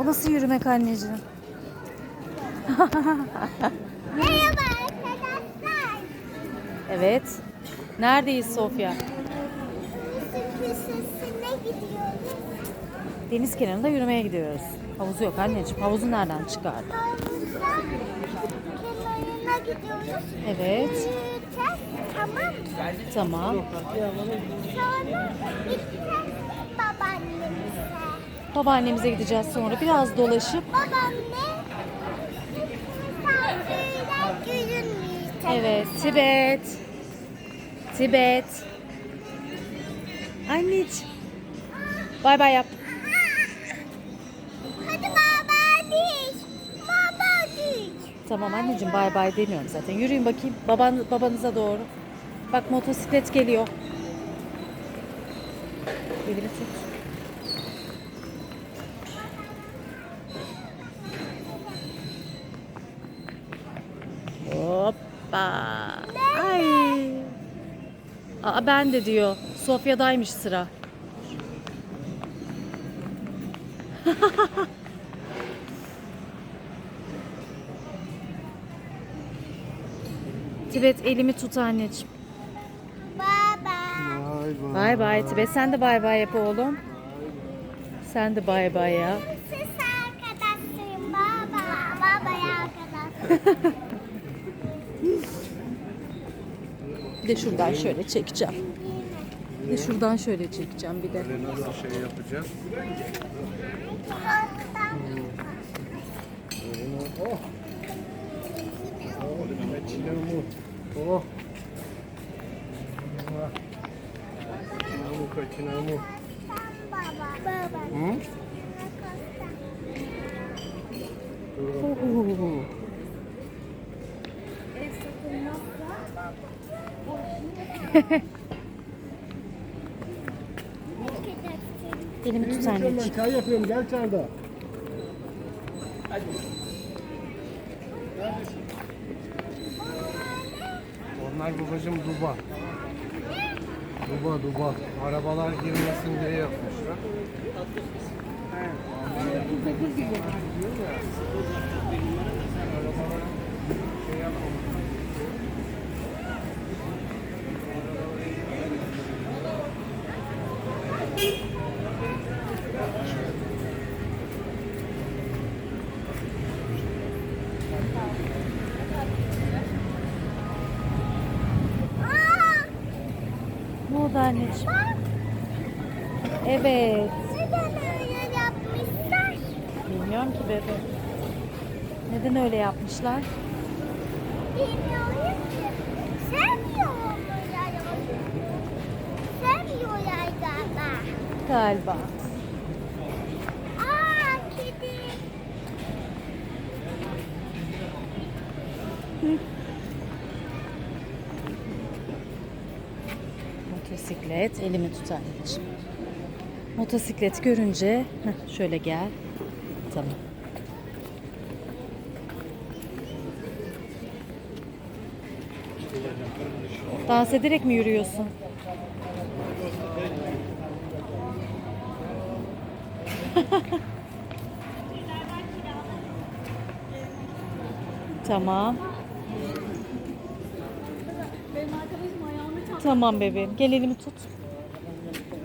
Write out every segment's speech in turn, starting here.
O nasıl yürümek anneciğim? Merhaba arkadaşlar. Evet. Neredeyiz Sofya? Gidiyoruz. Deniz kenarında yürümeye gidiyoruz. Havuzu yok anneciğim. Havuzu nereden çıkardın? Kenarına gidiyoruz. Evet. Yürüyeceğiz. Tamam mı? Tamam. Sonra gideceğiz. Babaannemize gideceğiz sonra. Biraz dolaşıp. Misafirler görünmeyecek. Evet. Tibet. Tibet. Anneciğim. Bay bay yap. Hadi baba diş. Baba diş. Tamam anneciğim bay bay demiyorum zaten. Yürüyün bakayım baban, babanıza doğru. Bak motosiklet geliyor. Elimi tut. Aa, ben de diyor. Sofya'daymış sıra. Tibet elimi tut anneciğim. Baba. Bay bay Tibet. Sen de bay bay yap oğlum. Sen de bay bay ya. Siz arkadaşıyım baba. Baba arkadaş. Bir de şuradan şöyle çekeceğim. Bir de şuradan şöyle çekeceğim bir de. Nasıl şey yapacağız? Oh. Kaçinamu. Baba. Baba. Hı? Oo. Elimi tut Ben anneciğim. çay yapıyorum gel çarda. Onlar babacım duba. Duba duba. Arabalar girmesin diye yapmışlar. Aa, Ne oldu anneciğim? Evet. Neden öyle yapmışlar? Bilmiyorum ki bebe. Neden öyle yapmışlar? Bilmiyorum ki. Sevmiyorlar. Sevmiyorlar galiba. Galiba. Aa kedi. Motosiklet. Elimi tut anneciğim. Motosiklet görünce heh, şöyle gel. Tamam. Dans ederek mi yürüyorsun? tamam. Tamam bebeğim. Gel elimi tut.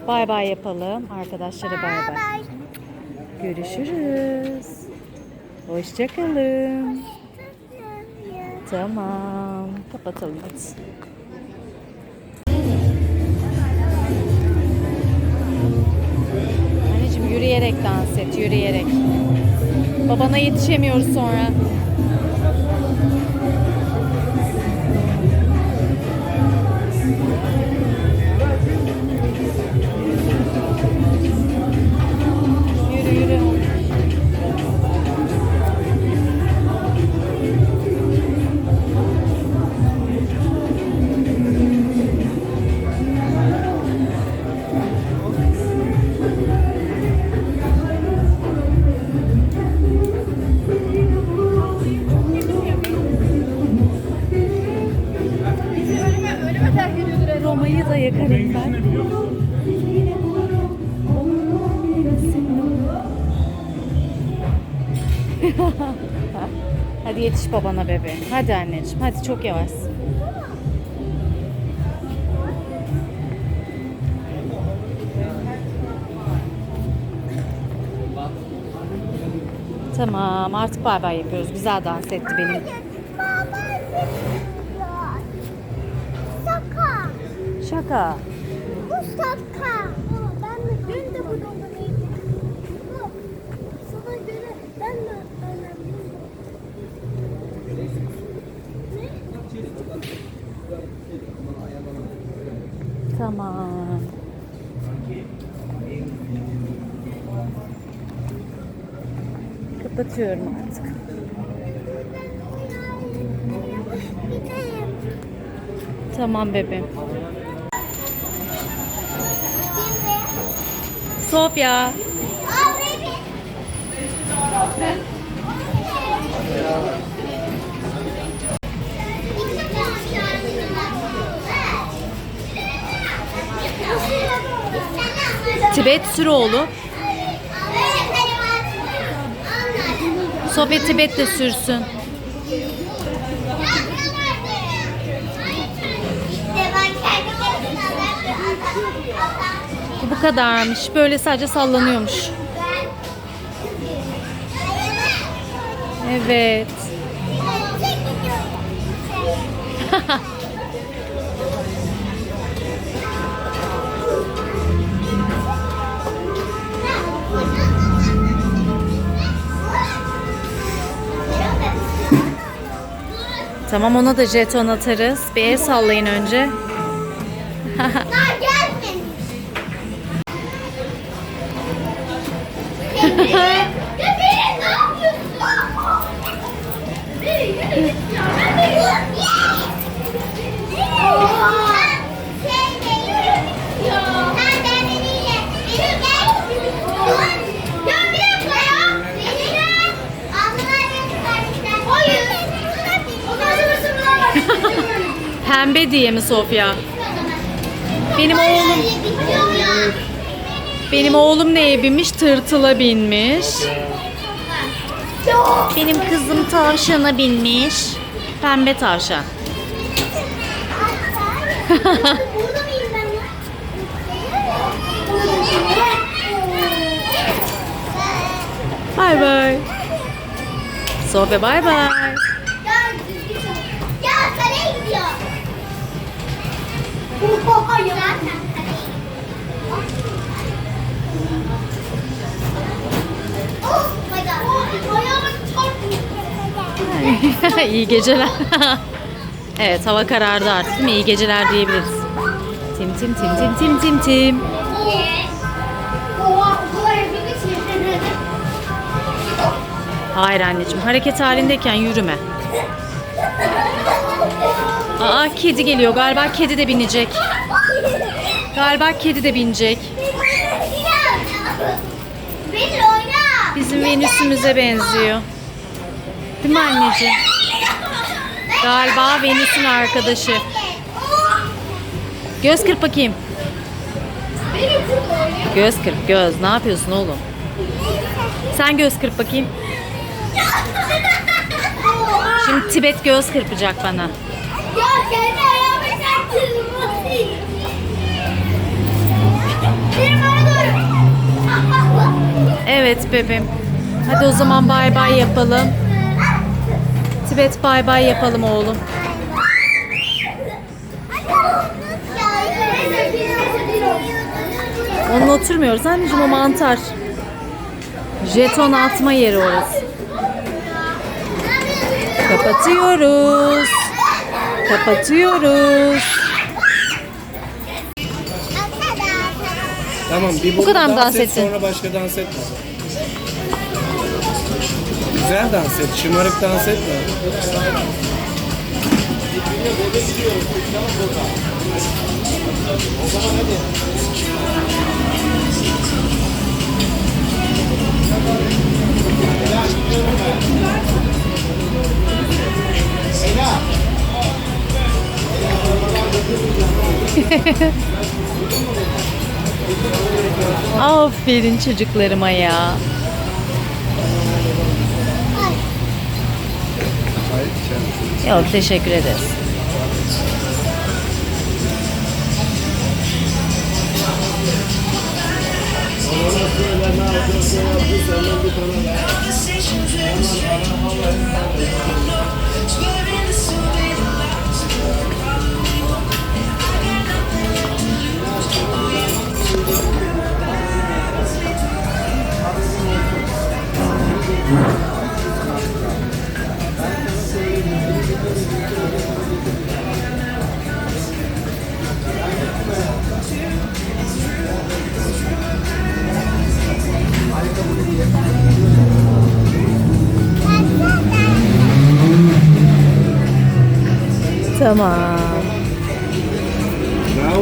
Bay bay yapalım. Arkadaşlara bay bay. Görüşürüz. Hoşçakalın. Tamam. Kapatalım hadi. Anneciğim yürüyerek dans et, yürüyerek. Babana yetişemiyoruz sonra. Yakarım ben. Hadi yetiş babana bebeğim. Hadi anneciğim. Hadi çok yavaş. Tamam artık bay bay yapıyoruz. Güzel dans etti benim. Baba diyor. Şaka. Şaka. Bu şaka. Ben de ben de bu dolabıyım. Sana göre ben de. Tamam. Kapatıyorum artık. Tamam bebeğim. Sofya. Abi. Tibet Süroğlu. Sofya Tibet de sürsün. Bu kadarmış. Böyle sadece sallanıyormuş. Evet. Tamam ona da jeton atarız. Bir el sallayın önce. Pembe diye mi Sofya? Benim oğlum benim oğlum neye binmiş? Tırtıla binmiş. Benim kızım tavşana binmiş. Pembe tavşan. Bay bay. Sofya bay bay. Çarptı. İyi geceler. evet hava karardı artık değil mi? İyi geceler diyebiliriz. Tim tim tim tim tim tim tim. Hayır anneciğim hareket halindeyken yürüme. Aa kedi geliyor galiba kedi de binecek. Galiba kedi de binecek. Bizim Venüs'ümüze benziyor. Değil mi anneciğim? Galiba Venüs'ün arkadaşı. Göz kırp bakayım. Göz kırp göz. Ne yapıyorsun oğlum? Sen göz kırp bakayım. Şimdi Tibet göz kırpacak bana. Evet bebeğim. Hadi o zaman bay bay yapalım. Tibet bay bay yapalım oğlum. Onunla oturmuyoruz anneciğim o mantar. Jeton atma yeri orası. Kapatıyoruz. Kapatıyoruz. Tamam bir Bu kadar mı dans et ettin? sonra başka dans etme. Güzel dans et, şımarık dans etme. Aferin çocuklarıma ya. Yok teşekkür ederiz. 我们然后